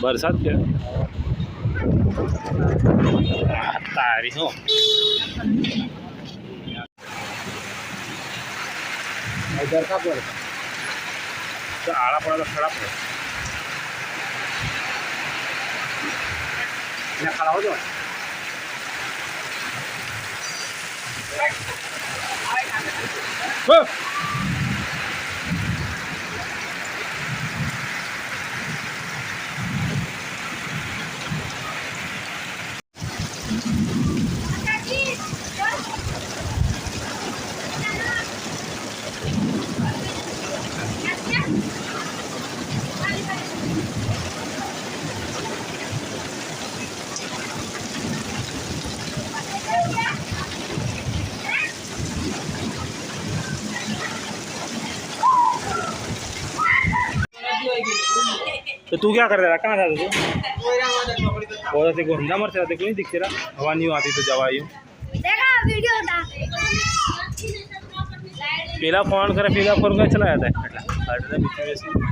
વરસાદ કે આ તારી હો હજાર કા પડે તો આળા પડે તો ખરાબ પડે એને ખરાબ હતો હો! तो तू क्या कर रहा था कहाँ था तू ಹೋದ ತೆಗೆ ಹೊಂದ ಮಾಡ್ತೀರ ಅದಕ್ಕೆ ನೀವು ದಿಕ್ತೀರ ಅವ ನೀವು ಆತಿತ್ತು ಜವ ಇವು પેલા ફોન કરે પેલા ફોન કરે ચલાવ્યા હતા એટલા આટલા બીજી